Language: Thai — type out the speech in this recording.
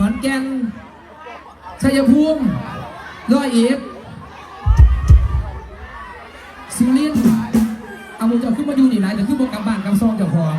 ขอนแก่นชัยภูมิร้อยเอฟสุรินทร์เอาหมูเจ้าขึ้นมาอยู่นี่หลายแต่ขึ้นบนกำบบ้ากำซองจ้าของ